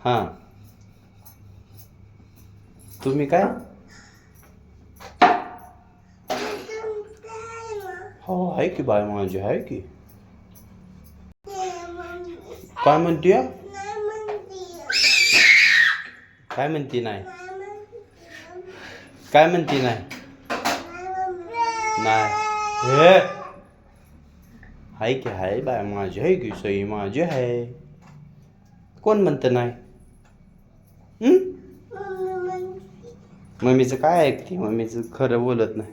हा तुम्ही काय तुमचे आहे ना हो आहे की बाय माझी आहे की ते मम्मी काय म्हणते नाही म्हणते काय म्हणते नाही नाही म्हणते काय म्हणते नाही नाही मम्मी नाही हे हाय की हाय बाय माझी आहे की सई माझी आहे कोण म्हणतं नाही हं? मम्मी म्हणते मम्मीचं काय ऐकते मम्मीचं खरं बोलत नाही.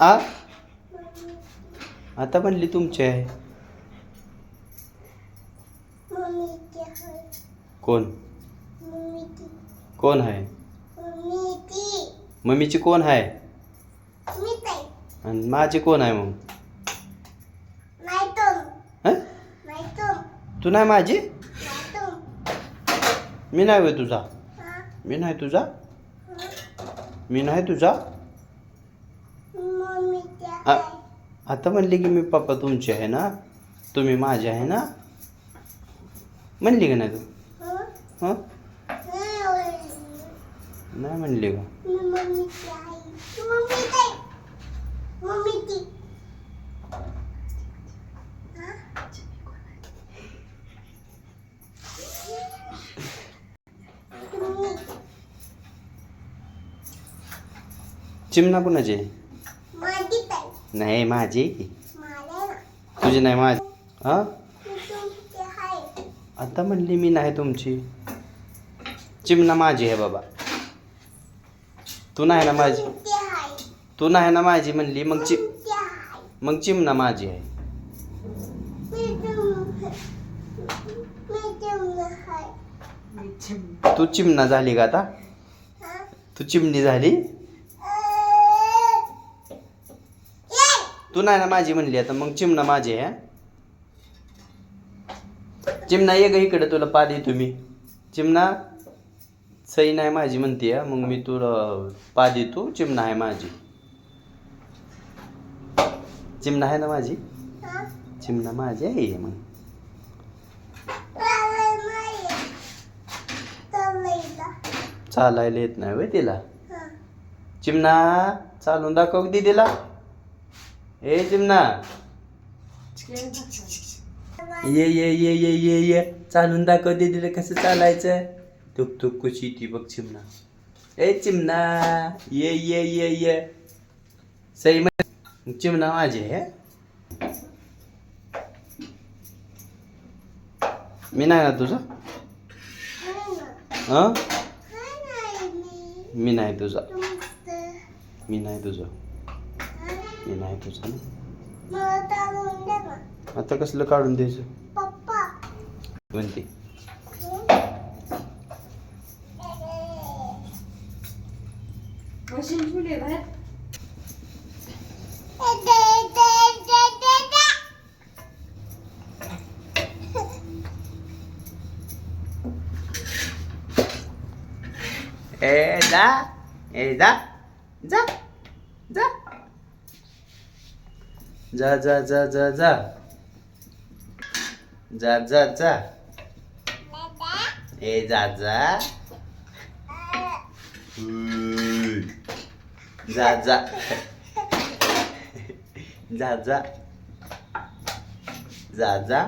आ? आता म्हणली तुमची आहे. कोण? कोण आहे? मम्मीची. कोण आहे? आणि माझी कोण आहे मग नाही तुम हं? नाही तुम तू नाही माझी? मी नाही होय तुझा. मी नाही तुझा? मी नाही तुझा? आ- आता म्हणली की मी पप्पा तुमचे आहे ना? तुम्ही माझे आहे ना? म्हणली का नाही तू? हं? नाही म्हणली का? मम्मी ताई मम्मीची हा? तुम्ही चिमणा कुणाची? आहे माझी ताई. नाही माझी? तुझी नाही माझी. हां? आता म्हणली मी नाही तुमची. चिमणा माझी आहे बाबा. तू नाही ना माझी? तू नाही ना माझी म्हणली मग चि तुमची आहे. मग चिमणा माझी आहे. तू चिमणा झाली का आता? हा? तू चिमणी झाली ये! तू नाही ना माझी म्हणली आता मग चिमणा माझी आहे हा? चिमणा ये ग इकडे तुला पा दे तुम्ही चिमणा सई नाही माझी म्हणते. मग मी तुला पा देतो चिमणा आहे माझी चिमणा आहे ना माझी हा? चिमणा माझी आहे मग. चालायला येत नाही वय तिला. चिमणा चालून दाखव दिदीला ए चिमणा. ये ये ये ये ये ये. चालून दाखव दे दिदीला कसं चालायचं. तुक तुक कुशी ती बघ चिमणा. ए चिमणा. ये ये ये ये. सई म्हण- चिमणा माझी हे मी नाही ना तुझा? हा? मी. नाही तुझा. मी नाही तुझं. हे नाही तुझं ना? आता कसलं काढून द्यायचं? म्हणते ए जा. ए जा. जा. जा. जा जा जा जा जा. जा जा जा. ए जा जा. जा जा. जा जा. जा जा.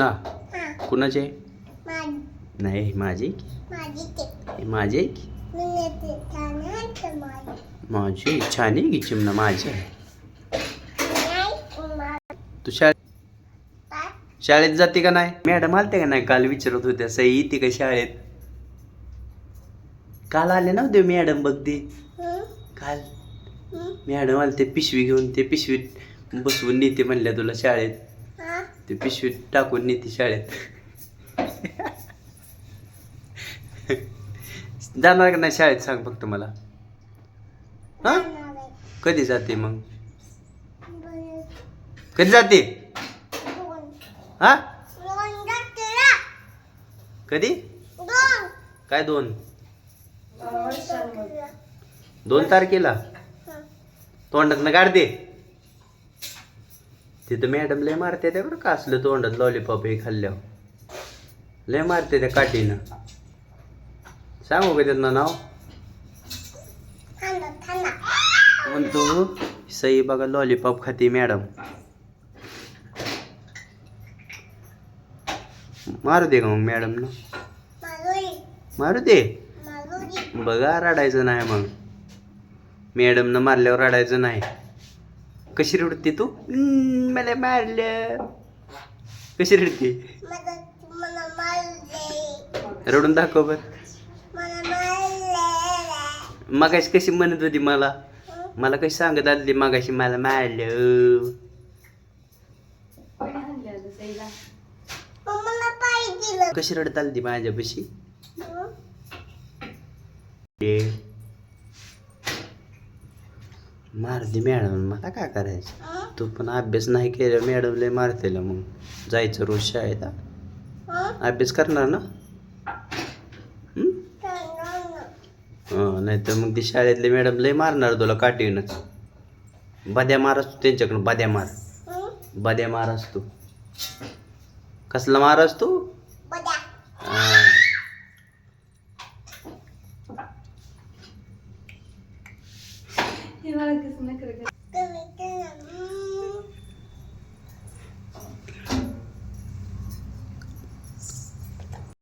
हा. कुणाचे? नाही माझी माझी माझी छान आहे की चिमणा माझी नाही, तू शाळेत? शाळेत जाते का नाही? मॅडम आलते का नाही? काल विचारत होत्या सई येते का शाळेत? काल आले मॅडम बघ ते हं? काल. हं? मॅडम आले ते पिशवी घेऊन ते पिशवीत बसवून नेते म्हणल्या तुला शाळेत? ते पिशवीत टाकून नेते शाळेत. जाणार का नाही शाळेत सांग फक्त मला. हा? कधी जाते मग? कधी जाते? दोन. हा? कधी? काय दोन? दोन तारखेला. तोंडातनं तारखेला तोंडात काढते तिथं मॅडम लय मारते त्या बरं का असलं तोंडात लॉलीपॉप हे खाल्ल्यावर. लय मारते त्या काठीनं. सांगू का त्यांना नाव. म्हणतो सई बघा लॉलीपॉप खाते मॅडम मारू दे का मग मॅडमनं मालुरी. मारू दे. बघा रडायचं नाही मग मॅडमनं मारल्यावर रडायचं नाही कशी रडते तू "हम्म, मला मारलं कशी रडते. रडून दाखव बर. मगाशी कशी म्हणत होती मला? मला कशी सांगत आली मगाशी मला मारलं. कशी रडत आली माझ्यापाशी? हं? ते मारली मॅडम मला काय करायचं? तू पण अभ्यास नाही केला मॅडम लय मारतेला मग. जायचं रोज शाळेत अभ्यास करणार ना हं? करणार ना. हं, नाही तर मग ती शाळेतले मॅडम लय मारणार तुला काठीनच बद्या मार असतो त्यांच्याकडून बद्या मार? बद्या मार असतो कसला मार असतो. हं.